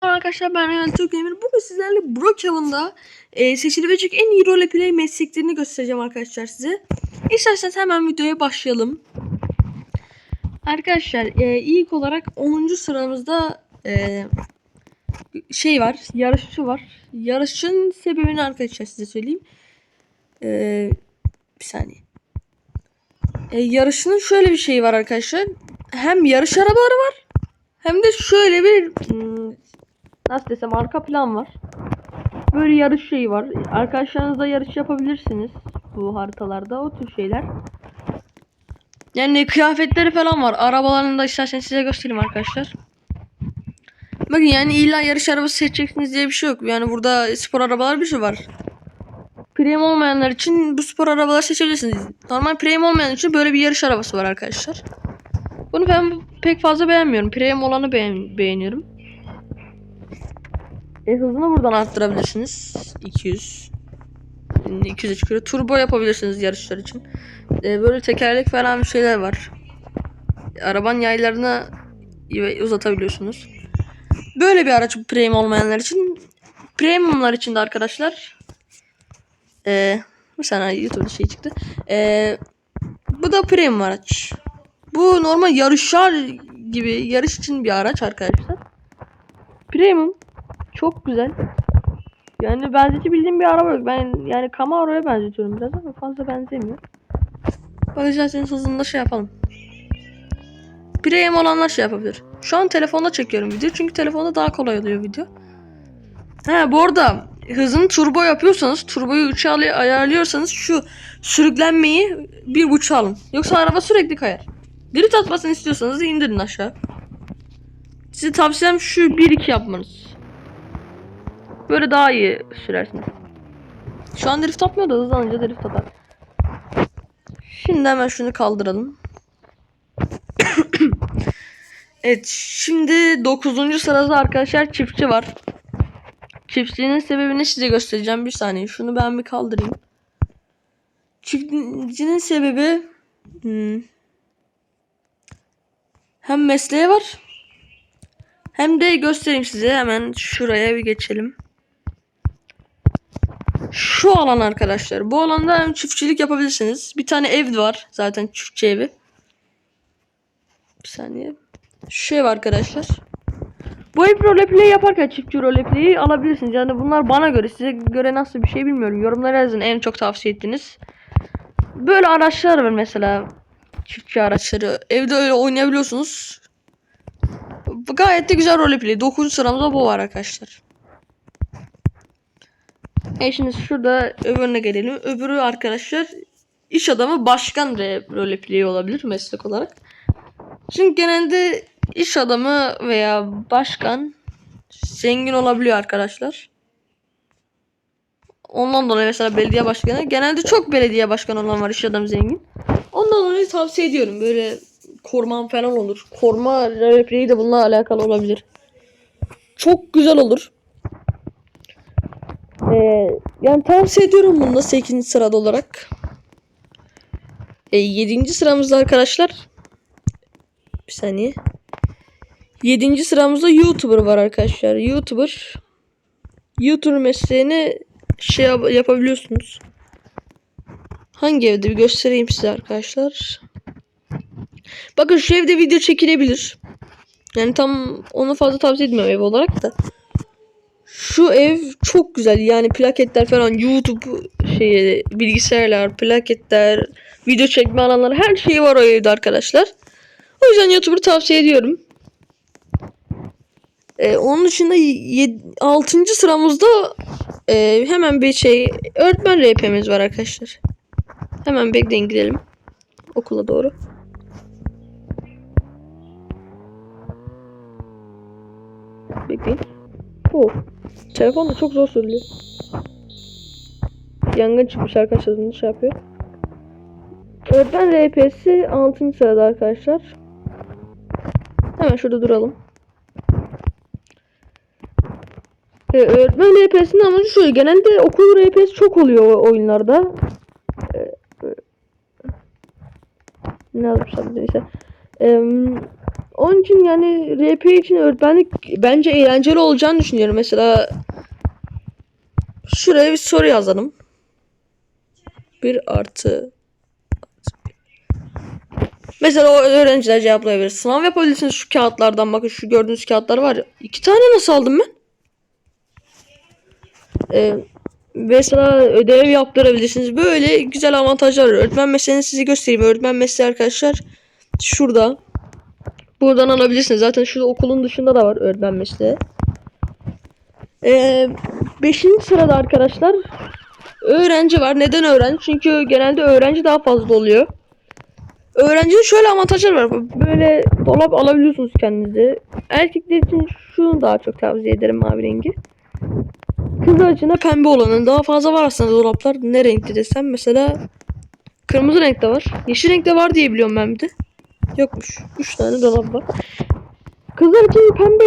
Arkadaşlar ben Reyhan Türkdemir. Bugün sizlerle Brookhaven'da e, seçilebilecek en iyi roleplay mesleklerini göstereceğim arkadaşlar size. İsterseniz hemen videoya başlayalım. Arkadaşlar e, ilk olarak 10. sıramızda e, şey var, yarışçı var. Yarışın sebebini arkadaşlar size söyleyeyim. E, bir saniye. E, yarışının şöyle bir şeyi var arkadaşlar. Hem yarış arabaları var hem de şöyle bir hmm, nasıl desem arka plan var. Böyle yarış şeyi var. Arkadaşlarınızla yarış yapabilirsiniz bu haritalarda o tür şeyler. Yani kıyafetleri falan var. Arabalarını da isterseniz size göstereyim arkadaşlar. Bakın yani illa yarış arabası seçeceksiniz diye bir şey yok. Yani burada spor arabalar bir şey var. Premium olmayanlar için bu spor arabaları seçebilirsiniz. Normal premium olmayan için böyle bir yarış arabası var arkadaşlar. Bunu ben pek fazla beğenmiyorum. Premium olanı beğen beğeniyorum. E, hızını buradan arttırabilirsiniz. 200. 200'e çıkıyor. Turbo yapabilirsiniz yarışlar için. E, böyle tekerlek falan bir şeyler var. Arabanın yaylarını uzatabiliyorsunuz. Böyle bir araç premium olmayanlar için. Premiumlar için de arkadaşlar. E, bir saniye YouTube'da şey çıktı. E, bu da premium araç. Bu normal yarışlar gibi yarış için bir araç arkadaşlar. Premium çok güzel. Yani benzetebildiğim bir araba yok. Ben yani Camaro'ya benzetiyorum biraz ama fazla benzemiyor. Bakacağız hızında şey yapalım. Premium olanlar şey yapabilir. Şu an telefonda çekiyorum video çünkü telefonda daha kolay oluyor video. He bu arada hızını turbo yapıyorsanız turboyu 3'e ayarlıyorsanız şu sürüklenmeyi bir buçuk alın. Yoksa araba sürekli kayar. Drift atmasını istiyorsanız indirin aşağı. Size tavsiyem şu 1-2 yapmanız. Böyle daha iyi sürersiniz. Şu an drift atmıyor da hızlanınca drift atar. Şimdi hemen şunu kaldıralım. evet şimdi 9. sırada arkadaşlar çiftçi var. Çiftçinin sebebini size göstereceğim bir saniye. Şunu ben bir kaldırayım. Çiftçinin sebebi hmm, hem mesleği var hem de göstereyim size hemen şuraya bir geçelim. Şu alan arkadaşlar. Bu alanda hem çiftçilik yapabilirsiniz. Bir tane ev var zaten çiftçi evi. Bir saniye. Şu ev arkadaşlar. Bu ev roleplay yaparken çiftçi roleplay'i alabilirsiniz. Yani bunlar bana göre size göre nasıl bir şey bilmiyorum. Yorumlara yazın en çok tavsiye ettiniz. Böyle araçlar var mesela. Çiftçi araçları. Evde öyle oynayabiliyorsunuz. Gayet de güzel roleplay. 9. sıramızda bu var arkadaşlar. E şimdi şurada öbürüne gelelim. Öbürü arkadaşlar iş adamı başkan roleplay olabilir meslek olarak. Çünkü genelde iş adamı veya başkan zengin olabiliyor arkadaşlar. Ondan dolayı mesela belediye başkanı genelde çok belediye başkanı olan var iş adamı zengin. Ondan dolayı tavsiye ediyorum. Böyle korman falan olur. Korma repliği de bununla alakalı olabilir. Çok güzel olur. Ee, yani tavsiye ediyorum bunu da 8. sırada olarak. E, 7. sıramızda arkadaşlar. Bir saniye. 7. sıramızda YouTuber var arkadaşlar. YouTuber. YouTuber mesleğini şey yap yapabiliyorsunuz. Hangi evde bir göstereyim size arkadaşlar. Bakın şu evde video çekilebilir. Yani tam onu fazla tavsiye etmiyorum ev olarak da. Şu ev çok güzel. Yani plaketler falan YouTube şeyi bilgisayarlar, plaketler, video çekme alanları her şeyi var o evde arkadaşlar. O yüzden YouTuber'ı tavsiye ediyorum. Ee, onun dışında 6. sıramızda e, hemen bir şey öğretmen RP'miz var arkadaşlar. Hemen bekleyin gidelim. Okula doğru. Bekleyin. Oh. Telefon da çok zor söylüyor. Yangın çıkmış arkadaşlar bunu şey yapıyor. Öğretmen RP'si 6. sırada arkadaşlar. Hemen şurada duralım. Ee, öğretmen RP'sinin amacı şöyle. Genelde okul RP'si çok oluyor oyunlarda. Ee, ne yazmışlar neyse. Ee, Onun için yani RP için öğretmenlik bence eğlenceli olacağını düşünüyorum. Mesela şuraya bir soru yazalım. Bir artı Mesela o öğrenciler cevaplayabilir. Sınav yapabilirsiniz şu kağıtlardan. Bakın şu gördüğünüz kağıtlar var ya. İki tane nasıl aldım ben? Ee, mesela ödev yaptırabilirsiniz. Böyle güzel avantajlar var. Öğretmen mesleğini size göstereyim. Öğretmen mesleği arkadaşlar şurada. Buradan alabilirsiniz. Zaten şurada okulun dışında da var öğretmen mesleği. Ee, beşinci sırada arkadaşlar öğrenci var. Neden öğrenci? Çünkü genelde öğrenci daha fazla oluyor. Öğrencinin şöyle avantajları var. Böyle dolap alabiliyorsunuz kendinize. Erkekler için şunu daha çok tavsiye ederim mavi rengi. Kızlar için de pembe olanın daha fazla var aslında dolaplar. Ne renkli desem mesela kırmızı renkte var. Yeşil renkte var diye biliyorum ben bir de. Yokmuş. 3 tane dolap var. Kızlar için pembe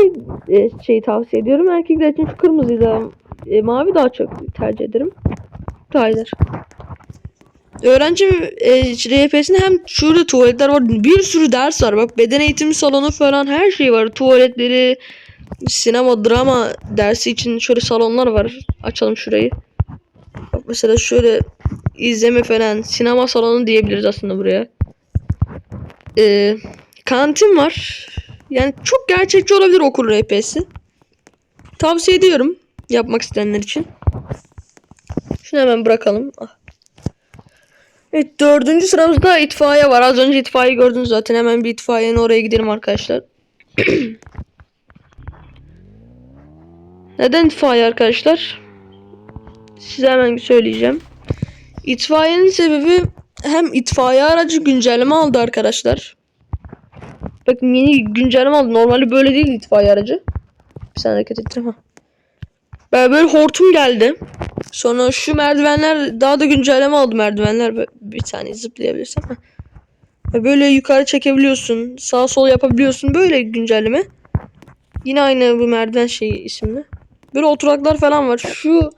e, şeyi tavsiye ediyorum. Erkekler için şu kırmızıyı da e, mavi daha çok tercih ederim. İyidir. Öğrenci e, RP'sinde hem şurada tuvaletler var. Bir sürü ders var. Bak beden eğitimi salonu falan her şey var. Tuvaletleri, sinema, drama dersi için şöyle salonlar var. Açalım şurayı. Bak mesela şöyle izleme falan sinema salonu diyebiliriz aslında buraya. Ee, kantin var. Yani çok gerçekçi olabilir okul RP'si. Tavsiye ediyorum yapmak isteyenler için. Şunu hemen bırakalım. Ah. Evet dördüncü sıramızda itfaiye var. Az önce itfaiye gördünüz zaten. Hemen bir itfaiyenin oraya gidelim arkadaşlar. Neden itfaiye arkadaşlar? Size hemen söyleyeceğim. İtfaiyenin sebebi hem itfaiye aracı güncelleme aldı arkadaşlar. Bakın yeni güncelleme aldı. Normalde böyle değil itfaiye aracı. Bir saniye hareket ettim ha. Böyle, hortum geldi. Sonra şu merdivenler daha da güncelleme aldı merdivenler. Bir saniye zıplayabilirsem. Böyle yukarı çekebiliyorsun. Sağ sol yapabiliyorsun. Böyle güncelleme. Yine aynı bu merdiven şeyi isimli. Böyle oturaklar falan var. Şu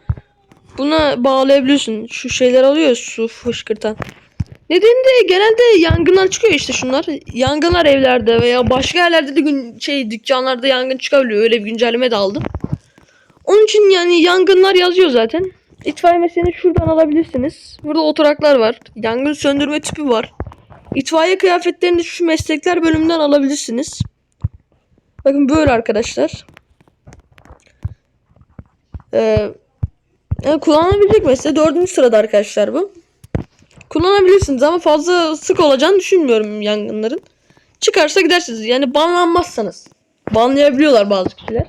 buna bağlayabiliyorsun. Şu şeyler alıyor su fışkırtan. Nedeni de genelde yangınlar çıkıyor işte şunlar. Yangınlar evlerde veya başka yerlerde de gün, şey dükkanlarda yangın çıkabiliyor. Öyle bir güncelleme de aldım. Onun için yani yangınlar yazıyor zaten. İtfaiye mesleğini şuradan alabilirsiniz. Burada oturaklar var. Yangın söndürme tüpü var. İtfaiye kıyafetlerini şu meslekler bölümünden alabilirsiniz. Bakın böyle arkadaşlar. Ee, yani kullanılabilecek meslek dördüncü sırada arkadaşlar bu. Kullanabilirsiniz ama fazla sık olacağını düşünmüyorum yangınların. Çıkarsa gidersiniz. Yani banlanmazsanız. Banlayabiliyorlar bazı kişiler.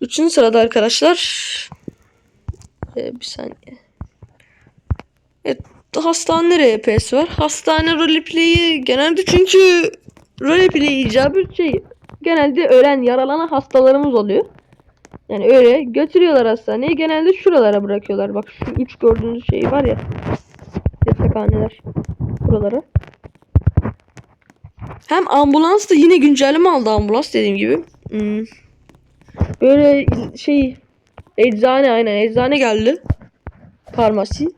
Üçüncü sırada arkadaşlar. Ee, bir saniye. Evet, hastane RP'si var. Hastane roleplay'i genelde çünkü roleplay icabı şey genelde ölen yaralanan hastalarımız oluyor. Yani öyle götürüyorlar hastaneye. Genelde şuralara bırakıyorlar. Bak şu üç gördüğünüz şey var ya. Yatakhaneler. Buralara. Hem ambulans da yine güncelleme aldı ambulans dediğim gibi. Hmm. Böyle şey eczane aynen eczane geldi. Farmasi.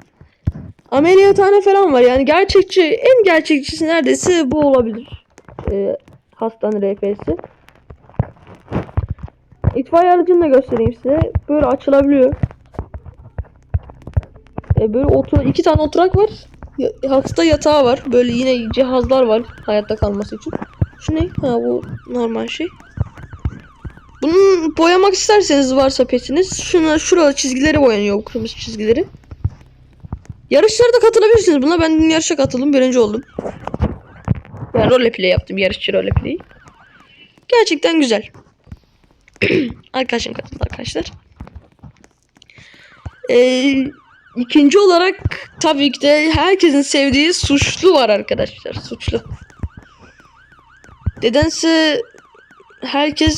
Ameliyathane falan var. Yani gerçekçi en gerçekçisi neredeyse bu olabilir. Ee, hastane RP'si. İtfaiye aracını da göstereyim size. Böyle açılabiliyor. E böyle otur iki tane oturak var. Hasta yatağı var. Böyle yine cihazlar var hayatta kalması için. Şu ne? Ha bu normal şey. Bunu boyamak isterseniz varsa petiniz şuna şurada çizgileri boyanıyor kırmızı çizgileri. Yarışlara da katılabilirsiniz. Buna ben yarışa katıldım. Birinci oldum. Ben roleplay yaptım. Yarışçı roleplay. Gerçekten güzel. Arkadaşım katıldı arkadaşlar. Ee, ikinci olarak tabii ki de herkesin sevdiği suçlu var arkadaşlar. Suçlu. Nedense herkes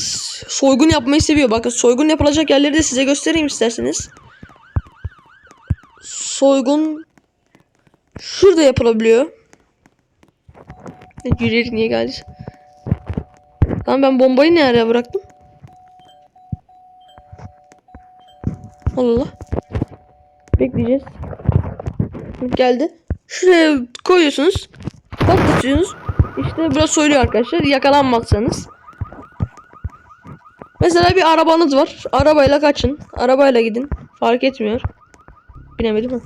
soygun yapmayı seviyor. Bakın soygun yapılacak yerleri de size göstereyim isterseniz. Soygun şurada yapılabiliyor. Yürüyerek niye geldi? Lan ben bombayı ne araya bıraktım? Allah. Bekleyeceğiz. Geldi. Şuraya koyuyorsunuz. Patlatıyorsunuz. İşte biraz söylüyor arkadaşlar yakalanmazsanız. Mesela bir arabanız var. Arabayla kaçın. Arabayla gidin. Fark etmiyor. Binemedim mi?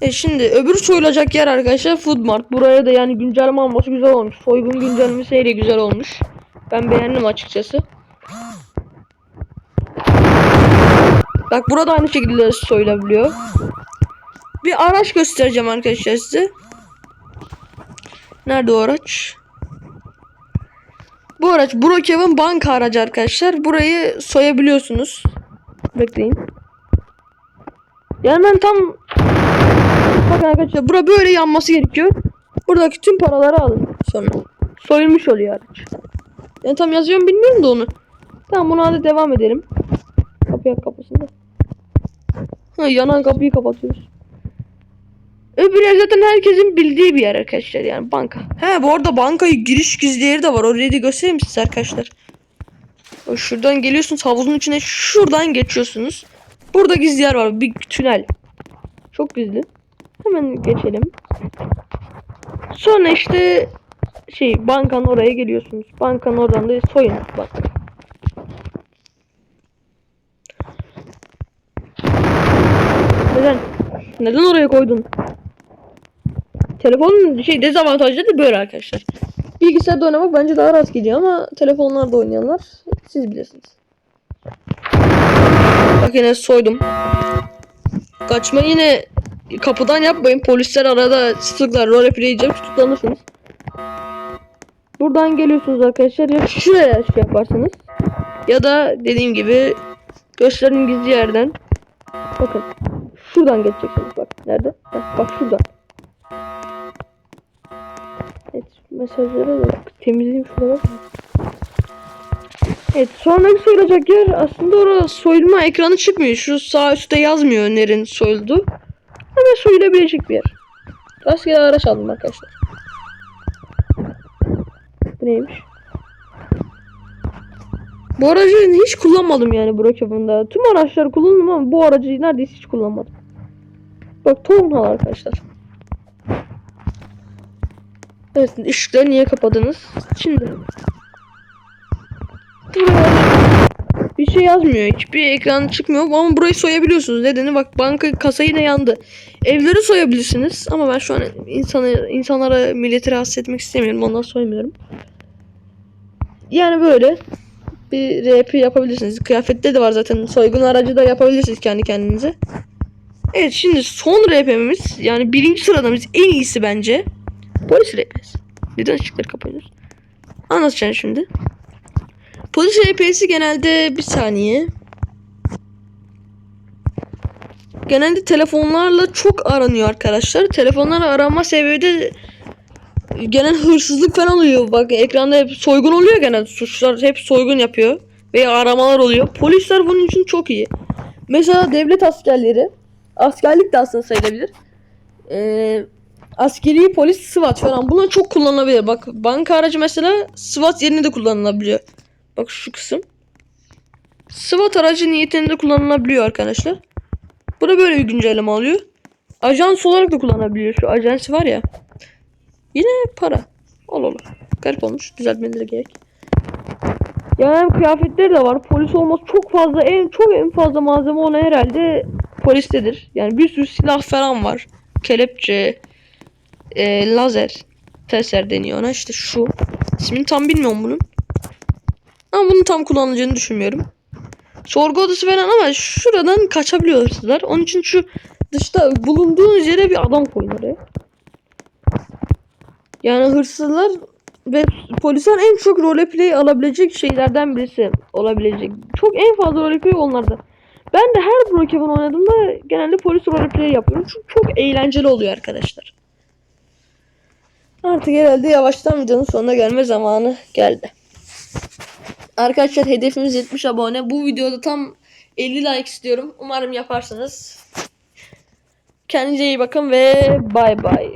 E şimdi öbür soyulacak yer arkadaşlar Foodmart. Buraya da yani güncelleme alması güzel olmuş. Soygun güncellemesiyle güzel olmuş. Ben beğendim açıkçası. Bak burada aynı şekilde soyulabiliyor. Bir araç göstereceğim arkadaşlar size. Nerede o araç? Bu araç Brookhaven banka aracı arkadaşlar. Burayı soyabiliyorsunuz. Bekleyin. Yani ben tam Bakın arkadaşlar bura böyle yanması gerekiyor. Buradaki tüm paraları alın sonra. Soyulmuş oluyor araç. Yani tam yazıyorum bilmiyorum da onu. Tamam buna hadi devam edelim. Kapıya kapısında. Ha yanan kapıyı kapatıyoruz. Öbür yer zaten herkesin bildiği bir yer arkadaşlar yani banka. He bu arada bankayı giriş gizli yeri de var. Orayı da göstereyim size arkadaşlar. Şuradan geliyorsunuz havuzun içine şuradan geçiyorsunuz. Burada gizli yer var. Bir tünel. Çok gizli. Hemen geçelim. Sonra işte şey bankanın oraya geliyorsunuz. Bankanın oradan da soyun bak. Neden? Neden oraya koydun? Telefonun şey dezavantajları da böyle arkadaşlar. Bilgisayarda oynamak bence daha rahat gidiyor ama telefonlarda oynayanlar siz bilirsiniz. Bak yine soydum. Kaçma yine kapıdan yapmayın. Polisler arada sıklar roleplay diyeceğim tutuklanırsınız. Buradan geliyorsunuz arkadaşlar ya şuraya şey yaparsınız. Ya da dediğim gibi gösterdiğim gizli yerden bakın şuradan geçeceksiniz bak nerede? Bak, bak şuradan. Mesajlara bak temizleyeyim şuraları. Evet sonraki soyulacak yer aslında orada soyulma ekranı çıkmıyor. Şu sağ üstte yazmıyor nerenin soyuldu. Hemen soyulabilecek bir yer. Rastgele araç aldım arkadaşlar. Bu neymiş? Bu aracı hiç kullanmadım yani Brookhaven'da. Tüm araçları kullandım ama bu aracı neredeyse hiç kullanmadım. Bak Townhall arkadaşlar. Evet ışıkları niye kapadınız? Şimdi. Bir şey yazmıyor. Hiçbir ekran çıkmıyor ama burayı soyabiliyorsunuz. Nedeni bak banka kasa yine yandı. Evleri soyabilirsiniz ama ben şu an insanı, insanlara milleti rahatsız etmek istemiyorum. Ondan soymuyorum. Yani böyle bir RP yapabilirsiniz. Kıyafette de var zaten. Soygun aracı da yapabilirsiniz kendi kendinize. Evet şimdi son RP'miz yani birinci sıradamız en iyisi bence. Polis RP'si. Neden ışıkları kapatıyoruz? Anlatacağım şimdi. Polis RP'si genelde bir saniye. Genelde telefonlarla çok aranıyor arkadaşlar. Telefonlarla aranma sebebi de genel hırsızlık falan oluyor. Bak ekranda hep soygun oluyor genel. Suçlar hep soygun yapıyor. Veya aramalar oluyor. Polisler bunun için çok iyi. Mesela devlet askerleri. Askerlik de aslında sayılabilir. Ee, askeri polis SWAT falan. Bunlar çok kullanılabilir. Bak banka aracı mesela SWAT yerine de kullanılabiliyor. Bak şu kısım. SWAT aracı niyetinde kullanılabiliyor arkadaşlar. Bu da böyle bir güncelleme alıyor. Ajans olarak da kullanabiliyor. Şu ajansı var ya. Yine para. Al olur. Garip olmuş. Düzeltmeleri gerek. Yani hem kıyafetleri de var. Polis olması çok fazla en çok en fazla malzeme olan herhalde polistedir. Yani bir sürü silah falan var. Kelepçe, e, lazer, teser deniyor ona. İşte şu. İsmini tam bilmiyorum bunun. Ama bunu tam kullanılacağını düşünmüyorum. Sorgu odası falan ama şuradan kaçabiliyor hırsızlar. Onun için şu dışta bulunduğunuz yere bir adam koyun oraya. Yani hırsızlar ve polisler en çok roleplay alabilecek şeylerden birisi olabilecek. Çok en fazla roleplay onlarda. Ben de her Brookhaven oynadığımda genelde polis roleplay yapıyorum. Çünkü çok eğlenceli oluyor arkadaşlar. Artık herhalde yavaştan videonun sonuna gelme zamanı geldi. Arkadaşlar hedefimiz 70 abone. Bu videoda tam 50 like istiyorum. Umarım yaparsınız. Kendinize iyi bakın ve bay bay.